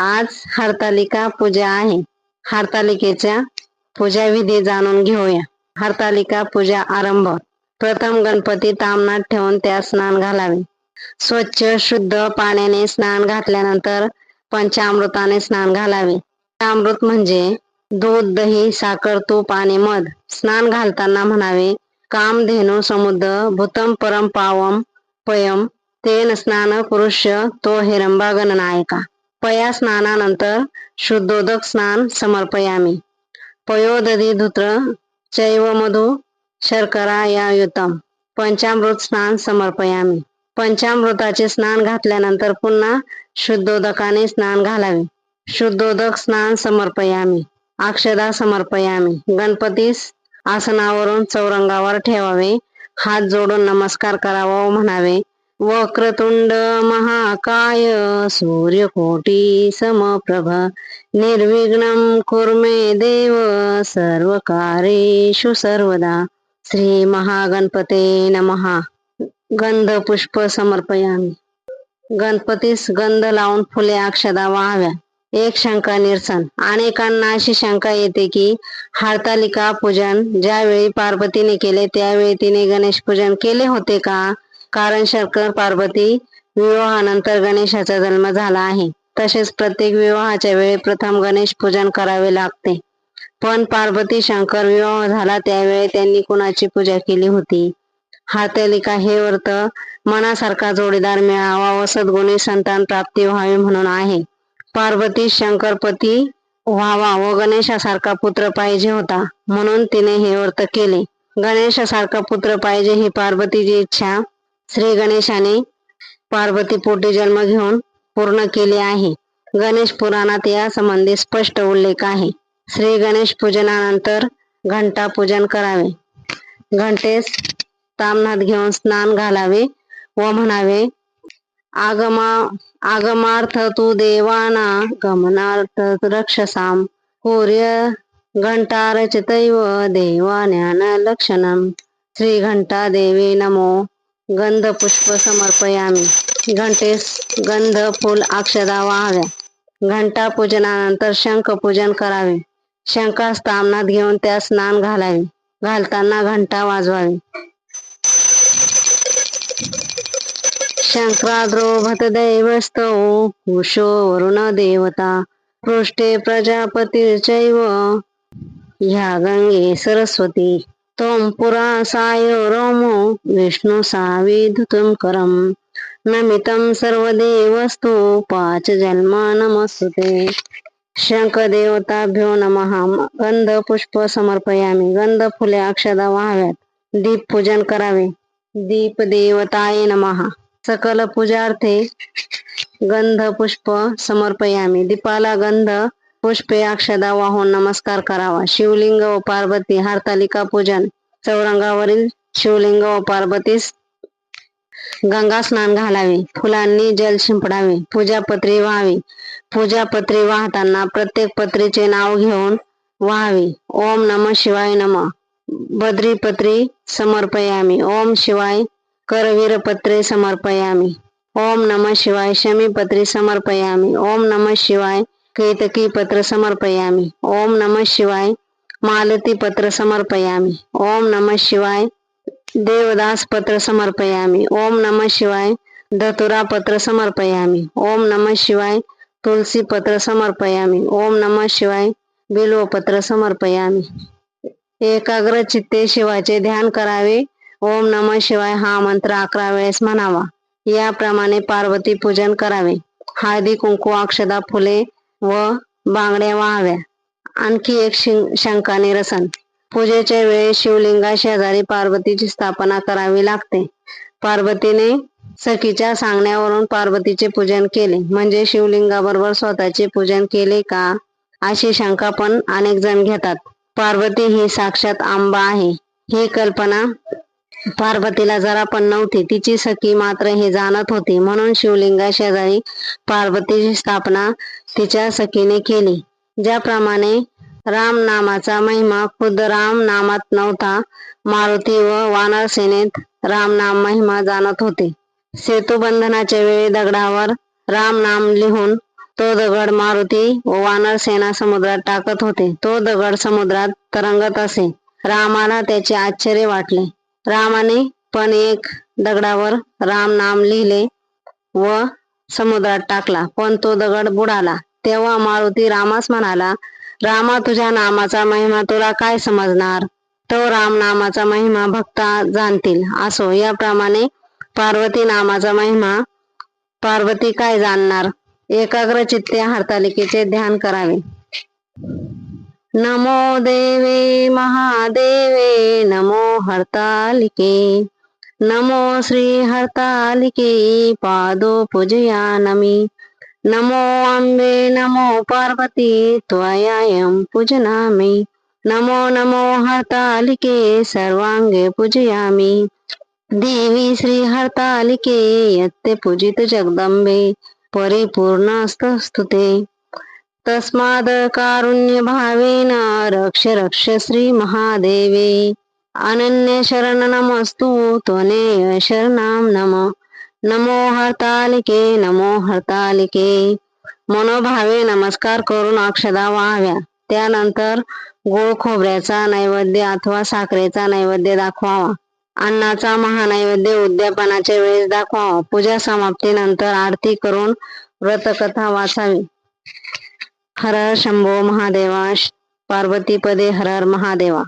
आज हरतालिका पूजा आहे. हरतालिकेच्या पूजा विधी जाणून घेऊया. हरतालिका पूजा आरंभ. प्रथम गणपती तामनात ठेवून त्यात स्नान घालावे. स्वच्छ शुद्ध पाण्याने स्नान घातल्यानंतर पंचामृताने स्नान घालावे. अमृत म्हणजे दूध दही साखर तूप आणि मध. स्नान घालताना म्हणावे कामधेनु समुद्र भूतम परम पावम पयम तेन स्नान पुरुष तो हिरंबा गणनायका. पया स्नानानंतर शुद्धोदक स्नान समर्पयामी। पयोदधी धुत्र चैव मधु शर्करा या युतम पंचामृत स्नान समर्पयामी। पंचामृताचे स्नान घातल्यानंतर पुन्हा शुद्धोदकाने स्नान घालावे। शुद्धोदक स्नान समर्पयामी। अक्षदा समर्पयामी। गणपतीस आसनावरून चौरंगावर ठेवावे। हात जोडून नमस्कार करावा व म्हणावे वक्रतुंड महाकाय सूर्यकोटी समप्रभ निर्विघ्न कुर्मे देव सर्व कार्येषु सर्वदा। श्री महागणपते नमहा गंध पुष्प समर्पयामी। गणपतीस गंध लावून फुले अक्षदा व्हाव्या। एक शंका निरसन। अनेकांना अशी शंका येते की हरतालिका पूजन ज्यावेळी पार्वतीने केले त्यावेळी तिने गणेश पूजन केले होते का? कारण शंकर पार्वती विवाहानंतर गणेशाचा जन्म झाला आहे. तसेच प्रत्येक विवाहाच्या वेळी प्रथम गणेश पूजन करावे लागते. पण पार्वती शंकर विवाह झाला त्यावेळी त्यांनी कुणाची पूजा केली होती? हातलिका हे व्रत मनासारखा जोडीदार मिळावा व सद्गुणी संतान प्राप्ती व्हावी म्हणून आहे. पार्वती शंकरपती व्हावा व गणेशासारखा पुत्र पाहिजे होता म्हणून तिने हे व्रत केले. गणेशासारखा पुत्र पाहिजे ही पार्वतीची इच्छा श्री गणेशाने पार्वती पोटी जन्म घेऊन पूर्ण केले आहे. गणेश पुराणात या संबंधी स्पष्ट उल्लेख आहे. श्री गणेश पूजनानंतर घंटा पूजन करावे. घंटेस तामनात घेऊन स्नान घालावे व म्हणावे आगमा आगमार्थ तू देवाना गमनार्थ रक्षसाम कोर्य घंटा रचतैव देवा ज्ञान लक्षणम. श्री घंटा देवी नमो गंध पुष्प समर्पयामी घंटेस गंध फुल अक्षदा व्हाव्या घंटा पूजनानंतर शंख पूजन करावे। शंका स्थामनात घेऊन त्या स्नान घालावे। घालताना घंटा वाजवावी। शंकराद्रो दैवस्तो उषो वरुण देवता। पृष्ठे प्रजापतीचैव ह्या गंगे सरस्वती। त्वं पुरा साय रोमो विष्णु साविधुतुं करम्। नमितं सर्वदेवस्तु पाच जन्म नमस्ते शङ्खदेवताभ्यो नमः। गंध समर्पयामि गन्धफुले अक्षदा व्हाव्यात दीपपूजन करावे। दीपदेवताय नमः। सकल पूजार्थे गंध समर्पयामि दीपाला गंध पुष्पे अक्षदा वाहून नमस्कार करावा. शिवलिंग व पार्वती हरतालिका पूजन. चौरंगावरील शिवलिंग व पार्वतीस गंगा स्नान घालावे. फुलांनी जल शिंपडावे. पूजापत्री व्हावी. पूजापत्री वाहताना प्रत्येक पत्रीचे नाव घेऊन व्हावी. ओम नम शिवाय नम. बद्रीपत्री समर्पयामी. ओम शिवाय करवीरपत्रे समर्पयामी. ओम नम शिवाय शमीपत्री समर्पयामी. ओम नम शिवाय केतकी पत्र समर्पयामी। ओम नम शिवाय। मालती पत्र समर्पयामी। ओम नम शिवाय। देवदास पत्र समर्पयामी। ओम नम शिवाय। धतुरा पत्र समर्पयामी। ओम नम शिवाय। तुलसी पत्र समर्पयामी। ओम नम शिवाय। बिल्व पत्र समर्पयामी। एकाग्र चित्ते शिवाचे ध्यान करावे। ओम नम शिवाय हा मंत्र अकरा वेळेस म्हणावा। याप्रमाणे पार्वती पूजन करावे। हळदी कुंकू अक्षदा फुले व बांगड्या व्हाव्या. आणखी एक शंका निरसन पूजेच्या वेळी शिवलिंगा शेजारी पार्वतीची स्थापना करावी लागते. पार्वतीने सखीच्या सांगण्यावरून पार्वतीचे पूजन केले. म्हणजे शिवलिंगाबरोबर स्वतःचे पूजन केले का? अशी शंका पण अनेक जण घेतात. पार्वती ही साक्षात आंबा आहे. ही कल्पना पार्वतीला जरा पण नव्हती. तिची सखी मात्र हे जाणत होती. म्हणून शिवलिंगा शेजारी पार्वतीची स्थापना तिच्या सखीने केली. ज्याप्रमाणे राम नामाचा महिमा खुद राम नामात नव्हता मारुती व वानर सेनेत राम नाम महिमा जाणत होते. सेतू बंधनाच्या वेळी दगडावर राम नाम लिहून तो दगड मारुती व वानर सेना समुद्रात टाकत होते. तो दगड समुद्रात तरंगत असे. रामाला त्याचे आश्चर्य वाटले. रामाने पण एक दगडावर राम नाम लिहिले व समुद्रात टाकला. पण तो दगड बुडाला. तेव्हा मारुती रामास म्हणाला रामा तुझ्या नामाचा महिमा तुला काय समजणार? तो राम नामाचा महिमा भक्ता जाणतील. असो याप्रमाणे पार्वती नामाचा महिमा पार्वती काय जाणणार? एकाग्र चित्ते हरतालिकेचे ध्यान करावे. नमो देवे महादेवे नमो हर्तालिके। नमो श्री हर्तालिके पादो पूजयानमी। नमो अम्बे नमो पार्वती त्वयायं पूजनामि। नमो नमो हर्तालिके सर्वांगे पूजयामि। देवी श्री हर्तालिके यत्ते पूजित जगदम्बे परिपूर्णास्तस्तुते। स्तुते तस्माद कारुण्य भावेन रक्ष रक्ष श्री महादेवे अनन्य शरण नमस्तु त्वने शरणाम नम। नमो हरतालिके नमो हरतालिके। मनोभावे नमस्कार करून अक्षदा व्हाव्या। त्यानंतर गोळ खोबऱ्याचा नैवेद्य अथवा साखरेचा नैवेद्य दाखवावा। अन्नाचा महानैवेद्य उद्यापनाच्या वेळेस दाखवावा। पूजा समाप्तीनंतर आरती करून व्रतकथा वाचावी। हर शंभो महादेवा पार्वतीपदे हर हर महादेवा।